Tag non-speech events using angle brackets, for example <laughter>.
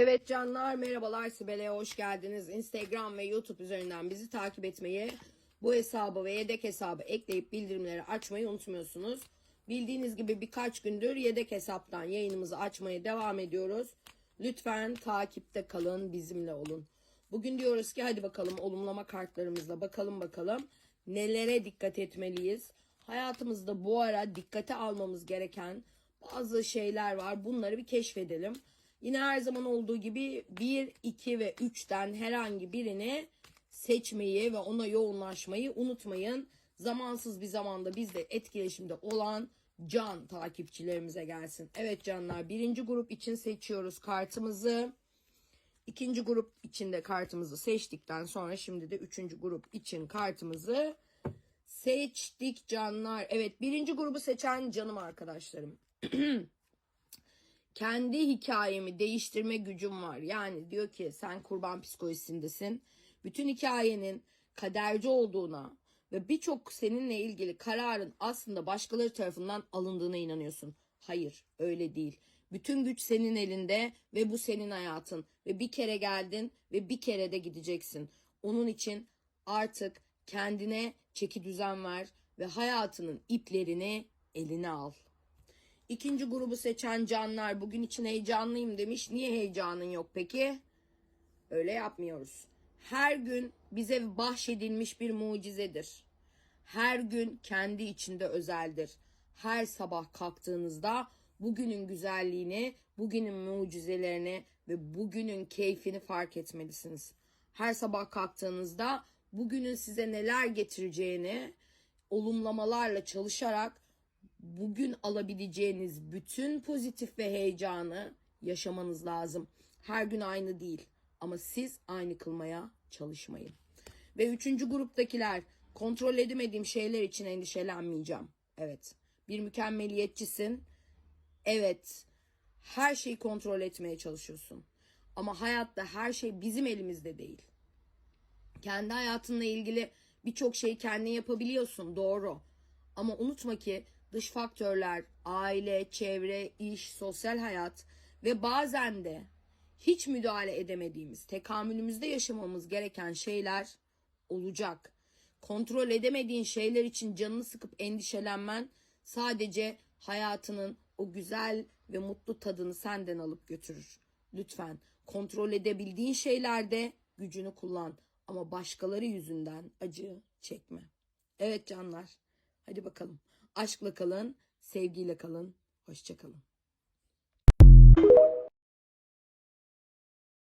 Evet canlar merhabalar Sibel'e hoş geldiniz. Instagram ve YouTube üzerinden bizi takip etmeyi, bu hesabı ve yedek hesabı ekleyip bildirimleri açmayı unutmuyorsunuz. Bildiğiniz gibi birkaç gündür yedek hesaptan yayınımızı açmaya devam ediyoruz. Lütfen takipte kalın, bizimle olun. Bugün diyoruz ki hadi bakalım olumlama kartlarımızla bakalım bakalım nelere dikkat etmeliyiz. Hayatımızda bu ara dikkate almamız gereken bazı şeyler var. Bunları bir keşfedelim. Yine her zaman olduğu gibi 1, 2 ve 3'ten herhangi birini seçmeyi ve ona yoğunlaşmayı unutmayın. Zamansız bir zamanda bizde etkileşimde olan can takipçilerimize gelsin. Evet canlar birinci grup için seçiyoruz kartımızı. İkinci grup içinde kartımızı seçtikten sonra şimdi de üçüncü grup için kartımızı seçtik canlar. Evet birinci grubu seçen canım arkadaşlarım. <clears throat> Kendi hikayemi değiştirme gücüm var. Yani diyor ki sen kurban psikolojisindesin. Bütün hikayenin kaderci olduğuna ve birçok seninle ilgili kararın aslında başkaları tarafından alındığına inanıyorsun. Hayır öyle değil. Bütün güç senin elinde ve bu senin hayatın. Ve bir kere geldin ve bir kere de gideceksin. Onun için artık kendine çeki düzen ver ve hayatının iplerini eline al. İkinci grubu seçen canlar bugün için heyecanlıyım demiş. Niye heyecanın yok peki? Öyle yapmıyoruz. Her gün bize bahşedilmiş bir mucizedir. Her gün kendi içinde özeldir. Her sabah kalktığınızda bugünün güzelliğini, bugünün mucizelerini ve bugünün keyfini fark etmelisiniz. Her sabah kalktığınızda bugünün size neler getireceğini olumlamalarla çalışarak bugün alabileceğiniz bütün pozitif ve heyecanı yaşamanız lazım. Her gün aynı değil ama siz aynı kılmaya çalışmayın. Ve üçüncü gruptakiler kontrol edemediğim şeyler için endişelenmeyeceğim. Evet bir mükemmeliyetçisin. Evet her şeyi kontrol etmeye çalışıyorsun. Ama hayatta her şey bizim elimizde değil. Kendi hayatınla ilgili birçok şeyi kendin yapabiliyorsun doğru. Ama unutma ki dış faktörler, aile, çevre, iş, sosyal hayat ve bazen de hiç müdahale edemediğimiz, tekamülümüzde yaşamamız gereken şeyler olacak. Kontrol edemediğin şeyler için canını sıkıp endişelenmen sadece hayatının o güzel ve mutlu tadını senden alıp götürür. Lütfen kontrol edebildiğin şeylerde gücünü kullan ama başkaları yüzünden acı çekme. Evet canlar. Hadi bakalım. Aşkla kalın, sevgiyle kalın. Hoşça kalın.